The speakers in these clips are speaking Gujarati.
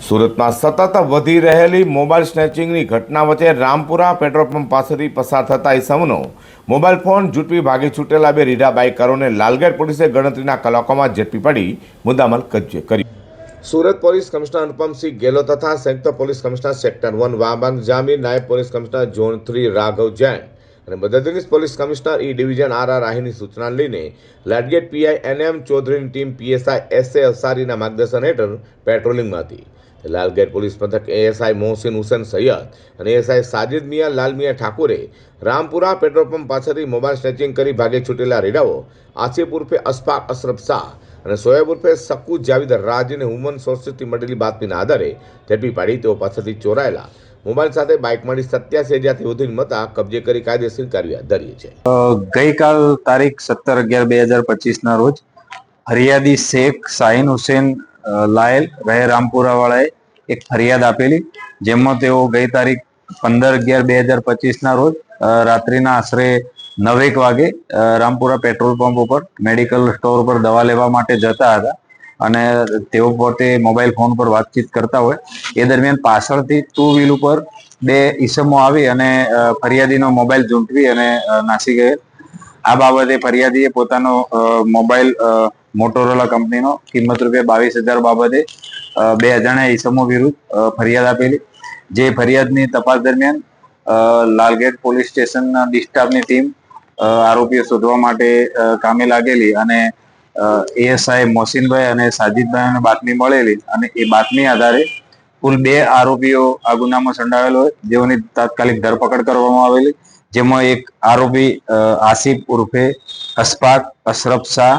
સુરતમાં સતત વધી રહેલી મોબાઈલ સ્નેચિંગની ઘટના વચ્ચે રામપુરા પેટ્રોલ પંપ પાસેથી પસાર થતા ઇસમનો મોબાઈલ ફોન ઝૂંટવી ભાગી છૂટેલા બે રીઢા બાઇકરોને લાલગેટ પોલીસે ગણતરીના કલાકોમાં ઝડપી પડી મુદ્દામાલ કબજે કરી. સુરત પોલીસ કમિશનર અનુપમસિંહ ગેલો તથા સંયુક્ત police commissioner sector one Wabang Jamir નાયબ police commissioner zone three Raghav Jain અને મદદનીશ police commissioner E division R R રાહીની સૂચના લઈને લાડગેટ પીઆઈ એન એમ ચૌધરીની ટીમ પીએસઆઈ એસ એ અસારીના માર્ગદર્શન હેઠળ પેટ્રોલિંગમાં હતી. લાલગેટ પોલીસ મથક એએસઆઈ મોહસિન હુસેન સૈયદ અને એએસઆઈ સાજિદ મિયા લાલમિયા ઠાકુરે રામપુરા પેટ્રોલ પંપ પાસેથી મોબાઈલ સ્નેચિંગ કરી ભાગે છૂટેલા રેડાઓ, આસિફ ઉર્ફે અશફાક અશરફ શાહ અને સોએબ ઉર્ફે સક્કુ જાવીદ રાજને હુમન સોર્સિસથી મળેલી બાતમીના આધારે ઝડપી પાડી તેઓ પાસેથી ચોરાયેલા. મોબાઈલ સાથે બાઇક મળી સત્યાસી હજારથી વધુ મતા કબજે કરી કાયદેસર કાર્યવાહી ધરી છે. ગઈકાલ તારીખ સત્તર અગિયાર બે હજાર પચીસના રોજ હરિયાદી શેખ સાહિન હુસેન લાયલ રહે રામપુરા વાળાએ એક ફરિયાદ આપેલી, જેમાં તેઓ ગઈ તારીખ પંદર અગિયાર બે હજાર પચીસના રોજ રાત્રિના આશરે નવેક વાગે રામપુરા પેટ્રોલ પંપ ઉપર મેડિકલ સ્ટોર ઉપર દવા લેવા માટે જતા હતા. અને તેઓ પોતે મોબાઈલ ફોન પર વાતચીત કરતા હોય. એ દરમિયાન પાછળથી ટુ વ્હીલ ઉપર બે ઈસમો આવી અને ફરિયાદીનો મોબાઈલ ઝૂંટવી અને નાસી ગયેલ. આ બાબતે ફરિયાદીએ પોતાનો મોબાઈલ મોટોરોલા કંપનીનો કિંમત રૂપિયા બાવીસ હજાર બાબતે બે અજાણ્યા ઈસમો વિરુદ્ધ ફરિયાદ આપેલી. જે ફરિયાદની તપાસ દરમિયાન લાલગેટ પોલીસ સ્ટેશનના ડિસ્ટાફની ટીમ આરોપીઓ શોધવા માટે કામે લાગેલી અને એએસઆઈ મોસીનભાઈ અને સાજિદભાઈને બાતમી મળેલી અને એ બાતમી આધારે કુલ બે આરોપીઓ આ ગુનામાં સંડાયેલ હોય. જેઓની તાત્કાલિક ધરપકડ કરવામાં આવેલી, જેમાં એક આરોપી આસિફ ઉર્ફે અશફાક અશરફ શાહ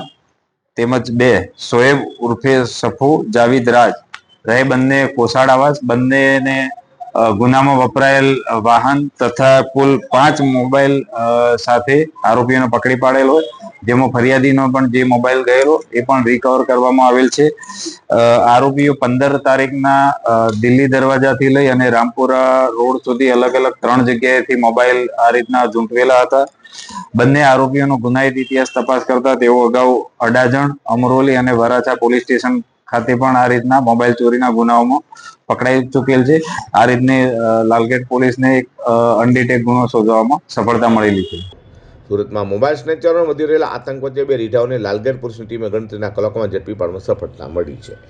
તેમજ બે શોએબ ઉર્ફે સફુ જાવીદ રાજ. રહે બંને કોસાડાવાસ. બંનેને ગુનામાં વપરાયેલ વાહન તથા કુલ પાંચ મોબાઈલ સાથે આરોપીઓને પકડી પાડેલ હોય. જેમાં ફરિયાદીનો પણ જે મોબાઈલ ગયેલો, એ પણ રિકવર કરવામાં આવેલ છે. આરોપીઓ પંદર તારીખના દિલ્હી દરવાજાથી લઈ અને રામપુરા રોડ સુધી અલગ અલગ ત્રણ જગ્યાએથી મોબાઈલ આ રીતના ઝૂંટવેલા હતા. બંને આરોપીઓનો ગુનાહિત ઇતિહાસ તપાસ કરતા તેઓ અગાઉ અડાજણ, અમરોલી અને વરાછા પોલીસ સ્ટેશન ખાતે પણ આ રીતના મોબાઈલ ચોરીના ગુનાઓમાં પકડાઈ ચૂકેલ છે. આ રીતની લાલગેટ પોલીસને એક અનડિટેક ગુનો શોધવામાં સફળતા મળેલી છે. સુરતમાં મોબાઈલ સ્નેચરોમાં વધી રહેલા આતંક વચ્ચે બે રીઢાઓને લાલગેર પોલીસની ટીમે ગણતરીના કલાકોમાં ઝડપી પાડવામાં સફળતા મળી છે.